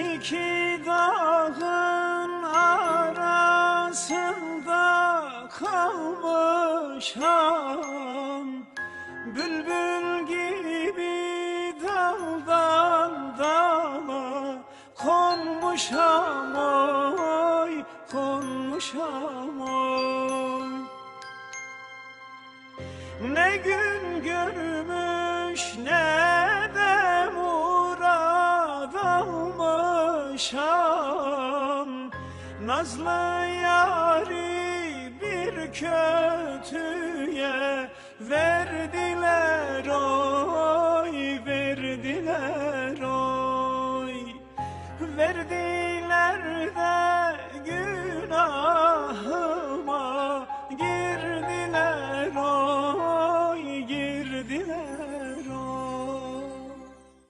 iki dağın arasında kalmışam Bülbül gibi daldan dala konmuşam oy konmuşam oy. Ne gün görmüş ne almışam Nazlı yari bir kötüye ver